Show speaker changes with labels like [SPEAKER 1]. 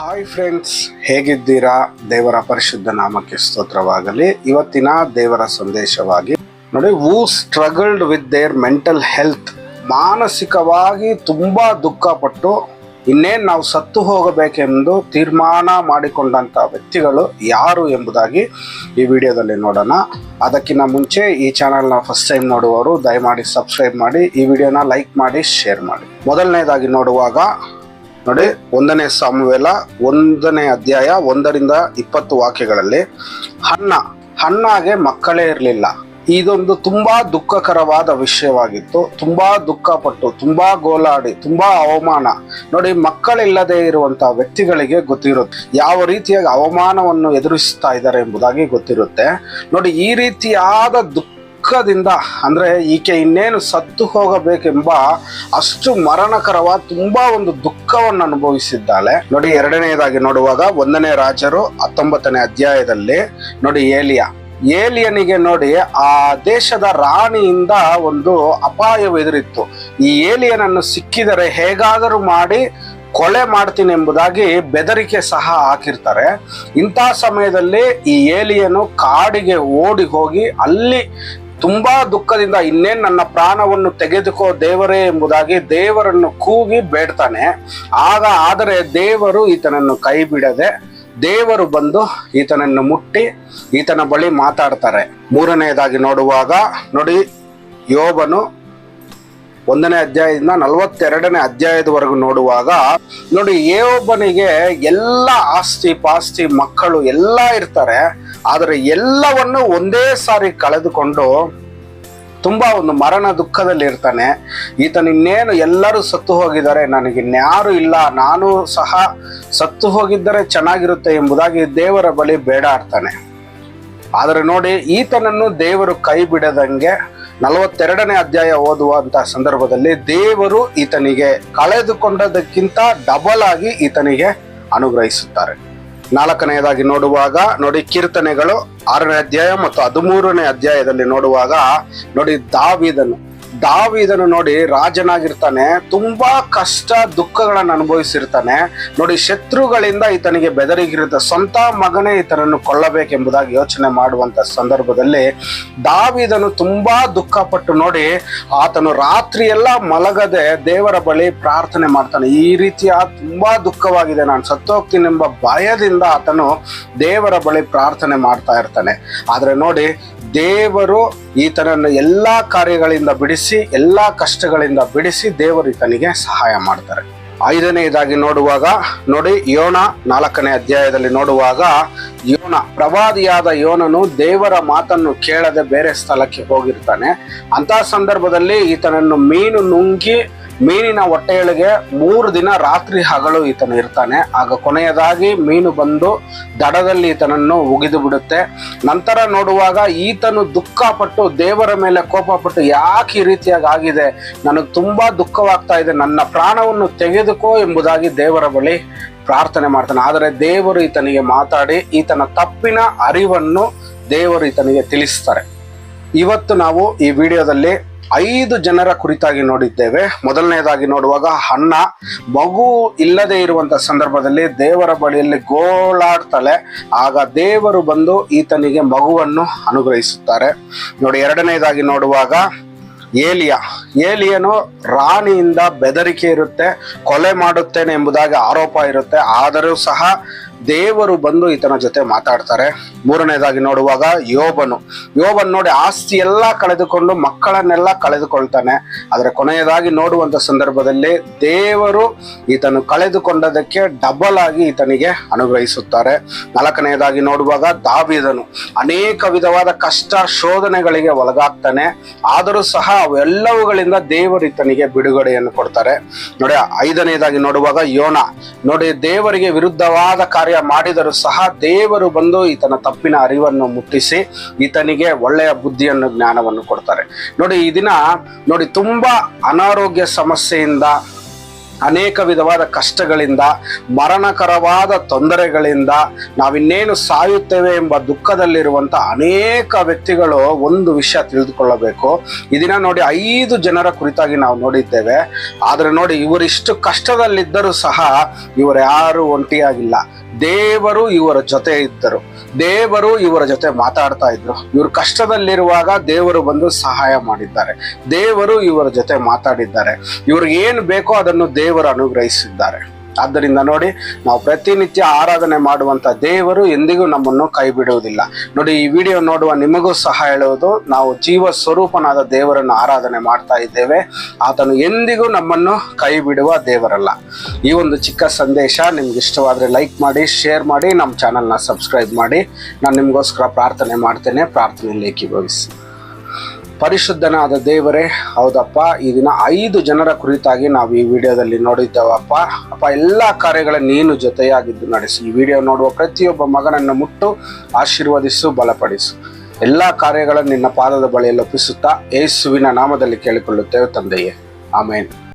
[SPEAKER 1] Hi friends ಹೇಗಿದ್ದೀರಾ? ದೇವರ ಪರಿಶುದ್ಧ ನಾಮಕ್ಕೆ ಸ್ತೋತ್ರವಾಗಲಿ. ಇವತ್ತಿನ ದೇವರ ಸಂದೇಶವಾಗಿ ನೋಡಿ who struggled with their mental health ಮಾನಸಿಕವಾಗಿ ತುಂಬಾ ದುಃಖಪಟ್ಟು ಇನ್ನೇನು ನಾವು ಸತ್ತು ಹೋಗಬೇಕೆಂದು ತೀರ್ಮಾನ ಮಾಡಿಕೊಂಡಂಥ ವ್ಯಕ್ತಿಗಳು ಯಾರು ಎಂಬುದಾಗಿ ಈ ವಿಡಿಯೋದಲ್ಲಿ ನೋಡೋಣ. ಅದಕ್ಕಿಂತ ಮುಂಚೆ ಈ ಚಾನಲ್ನ ಫಸ್ಟ್ ಟೈಮ್ ನೋಡುವವರು ದಯಮಾಡಿ ಸಬ್ಸ್ಕ್ರೈಬ್ ಮಾಡಿ, ಈ ವಿಡಿಯೋನ ಲೈಕ್ ಮಾಡಿ ಶೇರ್ ಮಾಡಿ. ಮೊದಲನೇದಾಗಿ ನೋಡುವಾಗ ನೋಡಿ, ಒಂದನೇ ಸಾಮುವೆಲ, ಒಂದನೇ ಅಧ್ಯಾಯ, ಒಂದರಿಂದ ಇಪ್ಪತ್ತು ವಾಕ್ಯಗಳಲ್ಲಿ ಹಣ್ಣ ಹಣ್ಣಾಗೆ ಮಕ್ಕಳೇ ಇರಲಿಲ್ಲ. ಇದೊಂದು ತುಂಬಾ ದುಃಖಕರವಾದ ವಿಷಯವಾಗಿತ್ತು. ತುಂಬಾ ದುಃಖಪಟ್ಟು, ತುಂಬಾ ಗೋಲಾಡಿ, ತುಂಬಾ ಅವಮಾನ. ನೋಡಿ, ಮಕ್ಕಳಿಲ್ಲದೆ ಇರುವಂತಹ ವ್ಯಕ್ತಿಗಳಿಗೆ ಗೊತ್ತಿರುತ್ತೆ, ಯಾವ ರೀತಿಯಾಗಿ ಅವಮಾನವನ್ನು ಎದುರಿಸ್ತಾ ಇದ್ದಾರೆ ಎಂಬುದಾಗಿ ಗೊತ್ತಿರುತ್ತೆ. ನೋಡಿ, ಈ ರೀತಿಯಾದ ದುಃಖದಿಂದ ಅಂದ್ರೆ ಈಕೆ ಇನ್ನೇನು ಸತ್ತು ಹೋಗಬೇಕೆಂಬ ಅಷ್ಟು ಮರಣಕರವಾದ ತುಂಬಾ ಒಂದು ದುಃಖವನ್ನು ಅನುಭವಿಸಿದ್ದಾಳೆ. ನೋಡಿ ಎರಡನೆಯದಾಗಿ ನೋಡುವಾಗ ಒಂದನೇ ರಾಜರು ಹತ್ತೊಂಬತ್ತನೇ ಅಧ್ಯಾಯದಲ್ಲಿ ನೋಡಿ ಏಲಿಯ. ಏಲಿಯನಿಗೆ ನೋಡಿ ಆ ದೇಶದ ರಾಣಿಯಿಂದ ಒಂದು ಅಪಾಯ ಎದುರಿತ್ತು. ಈ ಏಲಿಯನನ್ನು ಸಿಕ್ಕಿದರೆ ಹೇಗಾದರೂ ಮಾಡಿ ಕೊಲೆ ಮಾಡ್ತೀನಿ ಎಂಬುದಾಗಿ ಬೆದರಿಕೆ ಸಹ ಹಾಕಿರ್ತಾರೆ. ಇಂಥ ಸಮಯದಲ್ಲಿ ಈ ಏಲಿಯನು ಕಾಡಿಗೆ ಓಡಿ ಹೋಗಿ ಅಲ್ಲಿ ತುಂಬಾ ದುಃಖದಿಂದ ಇನ್ನೇನ್ ನನ್ನ ಪ್ರಾಣವನ್ನು ತೆಗೆದುಕೋ ದೇವರೇ ಎಂಬುದಾಗಿ ದೇವರನ್ನು ಕೂಗಿ ಬೇಡ್ತಾನೆ. ಆಗ ಆದರೆ ದೇವರು ಈತನನ್ನು ಕೈ ಬಿಡದೆ ದೇವರು ಬಂದು ಈತನನ್ನು ಮುಟ್ಟಿ ಈತನ ಬಳಿ ಮಾತಾಡ್ತಾರೆ. ಮೂರನೆಯದಾಗಿ ನೋಡುವಾಗ ನೋಡಿ ಯೋಬನು ಒಂದನೇ ಅಧ್ಯಾಯದಿಂದ ನಲವತ್ತೆರಡನೇ ಅಧ್ಯಾಯದವರೆಗೂ ನೋಡುವಾಗ, ನೋಡಿ ಏ ಒಬ್ಬನಿಗೆ ಎಲ್ಲ ಆಸ್ತಿ ಪಾಸ್ತಿ ಮಕ್ಕಳು ಎಲ್ಲ ಇರ್ತಾರೆ, ಆದರೆ ಎಲ್ಲವನ್ನು ಒಂದೇ ಸಾರಿ ಕಳೆದುಕೊಂಡು ತುಂಬಾ ಒಂದು ಮರಣ ದುಃಖದಲ್ಲಿ ಇರ್ತಾನೆ. ಇನ್ನೇನು ಎಲ್ಲರೂ ಸತ್ತು ಹೋಗಿದ್ದಾರೆ ನನಗೆ ಇನ್ಯಾರು ಇಲ್ಲ, ನಾನು ಸಹ ಸತ್ತು ಹೋಗಿದ್ದರೆ ಚೆನ್ನಾಗಿರುತ್ತೆ ಎಂಬುದಾಗಿ ದೇವರ ಬಳಿ ಬೇಡಾಡ್ತಾನೆ. ಆದರೆ ನೋಡಿ, ಈತನನ್ನು ದೇವರು ಕೈ ಬಿಡದಂಗೆ ನಲವತ್ತೆರಡನೇ ಅಧ್ಯಾಯ ಓದುವಂತಹ ಸಂದರ್ಭದಲ್ಲಿ ದೇವರು ಈತನಿಗೆ ಕಳೆದುಕೊಂಡದಕ್ಕಿಂತ ಡಬಲ್ ಆಗಿ ಈತನಿಗೆ ಅನುಗ್ರಹಿಸುತ್ತಾರೆ. ನಾಲ್ಕನೆಯದಾಗಿ ನೋಡುವಾಗ, ನೋಡಿ ಕೀರ್ತನೆಗಳು ಆರನೇ ಅಧ್ಯಾಯ ಮತ್ತು ಹದಿಮೂರನೇ ಅಧ್ಯಾಯದಲ್ಲಿ ನೋಡುವಾಗ, ನೋಡಿ ದಾವಿದನು ದಾವಿದನು ನೋಡಿ ರಾಜನಾಗಿರ್ತಾನೆ, ತುಂಬಾ ಕಷ್ಟ ದುಃಖಗಳನ್ನು ಅನುಭವಿಸಿರ್ತಾನೆ. ನೋಡಿ ಶತ್ರುಗಳಿಂದ ಈತನಿಗೆ ಬೆದರಿಗಿರುತ್ತೆ, ಸ್ವಂತ ಮಗನೇ ಈತನನ್ನು ಕೊಳ್ಳಬೇಕೆಂಬುದಾಗಿ ಯೋಚನೆ ಮಾಡುವಂತ ಸಂದರ್ಭದಲ್ಲಿ ದಾವಿದನು ತುಂಬಾ ದುಃಖಪಟ್ಟು ನೋಡಿ ಆತನು ರಾತ್ರಿಯೆಲ್ಲ ಮಲಗದೆ ದೇವರ ಬಳಿ ಪ್ರಾರ್ಥನೆ ಮಾಡ್ತಾನೆ. ಈ ರೀತಿಯ ತುಂಬಾ ದುಃಖವಾಗಿದೆ, ನಾನು ಸತ್ತೋಗ್ತೀನೆಂಬ ಭಯದಿಂದ ಆತನು ದೇವರ ಬಳಿ ಪ್ರಾರ್ಥನೆ ಮಾಡ್ತಾ ಇರ್ತಾನೆ. ಆದ್ರೆ ನೋಡಿ ದೇವರು ಈತನನ್ನು ಎಲ್ಲಾ ಕಾರ್ಯಗಳಿಂದ ಬಿಡಿಸಿ, ಎಲ್ಲಾ ಕಷ್ಟಗಳಿಂದ ಬಿಡಿಸಿ ದೇವರು ಈತನಿಗೆ ಸಹಾಯ ಮಾಡ್ತಾರೆ. ಐದನೆಯದಾಗಿ ನೋಡುವಾಗ, ನೋಡಿ ಯೋನ ನಾಲ್ಕನೇ ಅಧ್ಯಾಯದಲ್ಲಿ ನೋಡುವಾಗ, ಯೋನ ಪ್ರವಾದಿಯಾದ ಯೋನನು ದೇವರ ಮಾತನ್ನು ಕೇಳದೆ ಬೇರೆ ಸ್ಥಳಕ್ಕೆ ಹೋಗಿರ್ತಾನೆ. ಅಂತ ಸಂದರ್ಭದಲ್ಲಿ ಈತನನ್ನು ಮೀನು ನುಂಗಿ ಮೀನಿನ ಹೊಟ್ಟೆಯೊಳಗೆ ಮೂರು ದಿನ ರಾತ್ರಿ ಹಗಲು ಈತನು ಇರ್ತಾನೆ. ಆಗ ಕೊನೆಯದಾಗಿ ಮೀನು ಬಂದು ದಡದಲ್ಲಿ ಈತನನ್ನು ಉಗಿದು ಬಿಡುತ್ತೆ. ನಂತರ ನೋಡುವಾಗ ಈತನು ದುಃಖಪಟ್ಟು ದೇವರ ಮೇಲೆ ಕೋಪಪಟ್ಟು ಯಾಕೆ ಈ ರೀತಿಯಾಗಿ ಆಗಿದೆ? ನನಗೆ ತುಂಬಾ ದುಃಖವಾಗ್ತಾ ಇದೆ. ನನ್ನ ಪ್ರಾಣವನ್ನು ತೆಗೆದುಕೋ ಎಂಬುದಾಗಿ ದೇವರ ಬಳಿ ಪ್ರಾರ್ಥನೆ ಮಾಡ್ತಾನೆ. ಆದರೆ ದೇವರು ಈತನಿಗೆ ಮಾತಾಡಿ ಈತನ ತಪ್ಪಿನ ಅರಿವನ್ನು ದೇವರು ಈತನಿಗೆ ತಿಳಿಸ್ತಾರೆ. ಇವತ್ತು ನಾವು ಈ ವಿಡಿಯೋದಲ್ಲಿ ಐದು ಜನರ ಕುರಿತಾಗಿ ನೋಡಿದ್ದೇವೆ. ಮೊದಲನೇದಾಗಿ ನೋಡುವಾಗ ಅಣ್ಣ, ಮಗು ಇಲ್ಲದೆ ಇರುವಂತ ಸಂದರ್ಭದಲ್ಲಿ ದೇವರ ಬಳಿಯಲ್ಲಿ ಗೋಳಾಡ್ತಾಳೆ ಆಗ ದೇವರು ಬಂದು ಈತನಿಗೆ ಮಗುವನ್ನು ಅನುಗ್ರಹಿಸುತ್ತಾರೆ. ನೋಡಿ ಎರಡನೇದಾಗಿ ನೋಡುವಾಗ ಏಲಿಯ. ಏಲಿಯನು ರಾಣಿಯಿಂದ ಬೆದರಿಕೆ ಇರುತ್ತೆ, ಕೊಲೆ ಮಾಡುತ್ತೇನೆ ಎಂಬುದಾಗಿ ಆರೋಪ ಇರುತ್ತೆ. ಆದರೂ ಸಹ ದೇವರು ಬಂದು ಈತನ ಜೊತೆ ಮಾತಾಡ್ತಾರೆ. ಮೂರನೇದಾಗಿ ನೋಡುವಾಗ ಯೋಬನು. ಯೋಬನ್ ನೋಡಿ ಆಸ್ತಿ ಎಲ್ಲ ಕಳೆದುಕೊಂಡು ಮಕ್ಕಳನ್ನೆಲ್ಲ ಕಳೆದುಕೊಳ್ತಾನೆ. ಆದರೆ ಕೊನೆಯದಾಗಿ ನೋಡುವಂತ ಸಂದರ್ಭದಲ್ಲಿ ದೇವರು ಈತನು ಕಳೆದುಕೊಂಡದಕ್ಕೆ ಡಬಲ್ ಆಗಿ ಈತನಿಗೆ ಅನುಗ್ರಹಿಸುತ್ತಾರೆ. ನಾಲ್ಕನೆಯದಾಗಿ ನೋಡುವಾಗ ದಾವಿದನು ಅನೇಕ ವಿಧವಾದ ಕಷ್ಟ ಶೋಧನೆಗಳಿಗೆ ಒಳಗಾಗ್ತಾನೆ. ಆದರೂ ಸಹ ಅವೆಲ್ಲವುಗಳಿಂದ ದೇವರು ಈತನಿಗೆ ಬಿಡುಗಡೆಯನ್ನು ಕೊಡ್ತಾರೆ. ನೋಡಿ ಐದನೇದಾಗಿ ನೋಡುವಾಗ ಯೋನ. ನೋಡಿ ದೇವರಿಗೆ ವಿರುದ್ಧವಾದ ಕಾರ್ಯ ಮಾಡಿದರೂ ಸಹ ದೇವರು ಬಂದು ಈತನ ತಪ್ಪಿನ ಅರಿವನ್ನು ಮುಟ್ಟಿಸಿ ಈತನಿಗೆ ಒಳ್ಳೆಯ ಬುದ್ಧಿಯನ್ನು ಜ್ಞಾನವನ್ನು ಕೊಡ್ತಾರೆ. ನೋಡಿ, ಈ ದಿನ ನೋಡಿ ತುಂಬಾ ಅನಾರೋಗ್ಯ ಸಮಸ್ಯೆಯಿಂದ, ಅನೇಕ ವಿಧವಾದ ಕಷ್ಟಗಳಿಂದ, ಮರಣಕರವಾದ ತೊಂದರೆಗಳಿಂದ ನಾವಿನ್ನೇನು ಸಾಯುತ್ತೇವೆ ಎಂಬ ದುಃಖದಲ್ಲಿರುವಂತ ಅನೇಕ ವ್ಯಕ್ತಿಗಳು ಒಂದು ವಿಷಯ ತಿಳಿದುಕೊಳ್ಳಬೇಕು. ಇದನ್ನ ನೋಡಿ ಐದು ಜನರ ಕುರಿತಾಗಿ ನಾವು ನೋಡಿದ್ದೇವೆ. ಆದರೆ ನೋಡಿ ಇವರಿಷ್ಟು ಕಷ್ಟದಲ್ಲಿದ್ದರೂ ಸಹ ಇವರು ಯಾರು ಒಂಟಿಯಾಗಿಲ್ಲ. ದೇವರು ಇವರ ಜೊತೆ ಇದ್ದರು. ದೇವರು ಇವರ ಜೊತೆ ಮಾತಾಡ್ತಾ ಇದ್ರು. ಇವರು ಕಷ್ಟದಲ್ಲಿರುವಾಗ ದೇವರು ಬಂದು ಸಹಾಯ ಮಾಡಿದ್ದಾರೆ. ದೇವರು ಇವರ ಜೊತೆ ಮಾತಾಡಿದ್ದಾರೆ. ಇವ್ರಿಗೆ ಏನು ಬೇಕೋ ಅದನ್ನು ದೇವರು ಅನುಗ್ರಹಿಸಿದ್ದಾರೆ. ಆದ್ದರಿಂದ ನೋಡಿ, ನಾವು ಪ್ರತಿನಿತ್ಯ ಆರಾಧನೆ ಮಾಡುವಂತ ದೇವರು ಎಂದಿಗೂ ನಮ್ಮನ್ನು ಕೈ ಬಿಡುವುದಿಲ್ಲ ನೋಡಿ, ಈ ವಿಡಿಯೋ ನೋಡುವ ನಿಮಗೂ ಸಹ ಹೇಳುವುದು, ನಾವು ಜೀವ ಸ್ವರೂಪನಾದ ದೇವರನ್ನು ಆರಾಧನೆ ಮಾಡ್ತಾ ಇದ್ದೇವೆ. ಆತನು ಎಂದಿಗೂ ನಮ್ಮನ್ನು ಕೈ ಬಿಡುವ ದೇವರಲ್ಲ. ಈ ಒಂದು ಚಿಕ್ಕ ಸಂದೇಶ ನಿಮ್ಗೆ ಇಷ್ಟವಾದರೆ ಲೈಕ್ ಮಾಡಿ, ಶೇರ್ ಮಾಡಿ, ನಮ್ಮ ಚಾನಲ್ನ ಸಬ್ಸ್ಕ್ರೈಬ್ ಮಾಡಿ. ನಾನು ನಿಮಗೋಸ್ಕರ ಪ್ರಾರ್ಥನೆ ಮಾಡ್ತೇನೆ. ಪ್ರಾರ್ಥನೆಯಲ್ಲಿ ಏಕೀಭವಿಸಿ. ಪರಿಶುದ್ಧನಾದ ದೇವರೇ, ಹೌದಪ್ಪ, ಈ ದಿನ ಐದು ಜನರ ಕುರಿತಾಗಿ ನಾವು ಈ ವಿಡಿಯೋದಲ್ಲಿ ನೋಡಿದ್ದೇವಪ್ಪ. ಅಪ್ಪ, ಎಲ್ಲ ಕಾರ್ಯಗಳ ನೀನು ಜೊತೆಯಾಗಿದ್ದು ನಡೆಸಿ. ಈ ವಿಡಿಯೋ ನೋಡುವ ಪ್ರತಿಯೊಬ್ಬ ಮಗನನ್ನು ಮುಟ್ಟು, ಆಶೀರ್ವದಿಸು, ಬಲಪಡಿಸು. ಎಲ್ಲ ಕಾರ್ಯಗಳನ್ನು ನಿನ್ನ ಪಾದದ ಬಳಿಯಲ್ಲಿ ಒಪ್ಪಿಸುತ್ತಾ ಯೇಸುವಿನ ನಾಮದಲ್ಲಿ ಕೇಳಿಕೊಳ್ಳುತ್ತೇವೆ ತಂದೆಯೇ. ಆಮೇನ್.